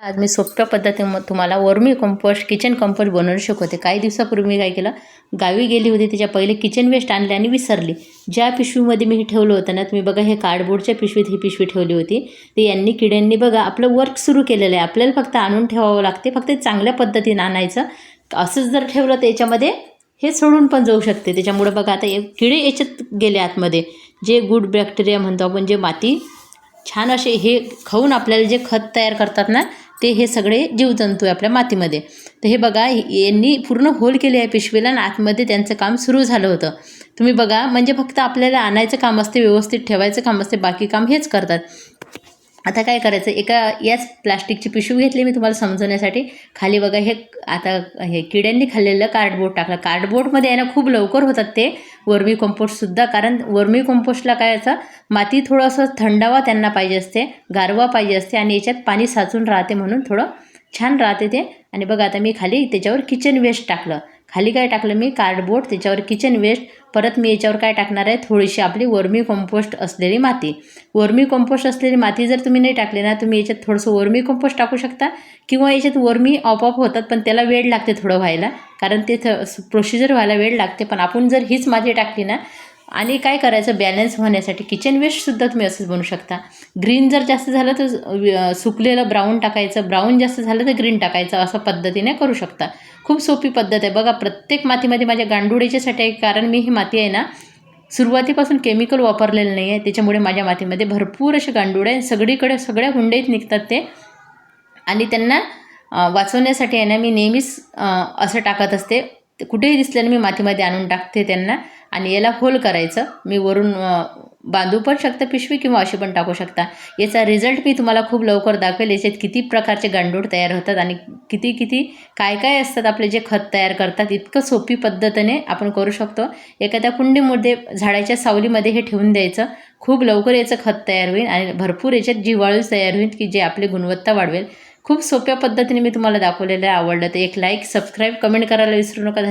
आज मी सोप्या पद्धतीने तुम्हाला वर्मी कंपोस्ट किचन कंपोस्ट बनवू शकते. काही दिवसापूर्वी मी काय केलं गावी गेली होती त्याच्या पहिले किचन वेस्ट आणले आणि विसरली. ज्या पिशवीमध्ये मी हे ठेवलं होतं ना तुम्ही बघा हे कार्डबोर्डच्या पिशवीत ही पिशवी ठेवली होती. ते यांनी किड्यांनी बघा आपलं वर्क सुरू केलेलं आहे. आपल्याला फक्त आणून ठेवावं लागते फक्त चांगल्या पद्धतीने आणायचं. असंच जर ठेवलं तर याच्यामध्ये हे सोडून पण जाऊ शकते. त्याच्यामुळे बघा आता एक किडे याच्यात गेले आतमध्ये. जे गुड बॅक्टेरिया म्हणतो आपण जे माती छान असे हे खाऊन आपल्याला जे खत तयार करतात ना ते हे सगळे जीवजंतू आहे आपल्या मातीमध्ये. तर हे बघा यांनी पूर्ण होल केले आहे पिशवीला आणि आतमध्ये त्यांचं काम सुरू झालं होतं. तुम्ही बघा म्हणजे फक्त आपल्याला आणायचं काम असते व्यवस्थित ठेवायचं काम असते बाकी काम हेच करतात. आता काय करायचं एका याच प्लास्टिकची पिशवी घेतली मी तुम्हाला समजवण्यासाठी. खाली बघा हे आता हे किड्यांनी खाल्लेलं कार्डबोर्ड टाकलं. कार्डबोर्डमध्ये आहे ना खूप लवकर होतात ते. वर्मी कंपोस्टसुद्धा कारण वर्मी कंपोस्टला काय याचं माती थोडंसं थंडावा त्यांना पाहिजे असते गारवा पाहिजे असते आणि याच्यात पाणी साचून राहते म्हणून थोडं छान राहते ते. आणि बघा आता मी खाली त्याच्यावर किचन वेस्ट टाकलं. खाली काय टाकलं मी? कार्डबोर्ड त्याच्यावर किचन वेस्ट परत मी याच्यावर काय टाकणार आहे? थोडीशी आपली वर्मी कंपोस्ट असलेली माती. वर्मी कंपोस्ट असलेली माती जर तुम्ही नाही टाकली ना तुम्ही याच्यात थोडंसं वर्मी कंपोस्ट टाकू शकता. किंवा याच्यात वर्मी ऑपऑप होतात पण त्याला वेळ लागते थोडं व्हायला. कारण ते प्रोसिजर व्हायला वेळ लागते. पण आपण जर हीच माती टाकली ना आणि काय करायचं? बॅलन्स होण्यासाठी किचन वेस्टसुद्धा तुम्ही असंच बनवू शकता. ग्रीन जर जास्त झालं तर सुकलेलं ब्राऊन टाकायचं. ब्राऊन जास्त झालं तर ग्रीन टाकायचं. असं पद्धतीने करू शकता. खूप सोपी पद्धत आहे. बघा प्रत्येक मातीमध्ये माझ्या गांडुळेच्यासाठी आहे कारण मी ही माती आहे ना सुरुवातीपासून केमिकल वापरलेलं नाही आहे. त्याच्यामुळे माझ्या मातीमध्ये भरपूर असे गांडूळ आहे सगळीकडे सगळ्या हुंडईत निघतात ते. आणि त्यांना वाचवण्यासाठी आहे ना मी नेहमीच असं टाकत असते. कुठेही दिसल्याने मी मातीमध्ये आणून टाकते त्यांना आणि याला होल करायचं. मी वरून बांधू पण शकता पिशवी किंवा अशी पण टाकू शकता. याचा रिझल्ट मी तुम्हाला खूप लवकर दाखवेल. याच्यात किती प्रकारचे गांडूळ तयार होतात आणि किती किती काय काय असतात आपले जे खत तयार करतात. इतकं सोपी पद्धतीने आपण करू शकतो. एखाद्या कुंडीमध्ये झाडाच्या सावलीमध्ये हे ठेवून द्यायचं. खूप लवकर याचं खत तयार होईल आणि भरपूर याच्यात जिवाळू तयार होईल की जे आपली गुणवत्ता वाढवेल. खूप सोप्या पद्धतीने मी तुम्हाला दाखवलेलं आहे आवडलं तर एक लाईक सबस्क्राईब कमेंट करायला विसरू नका.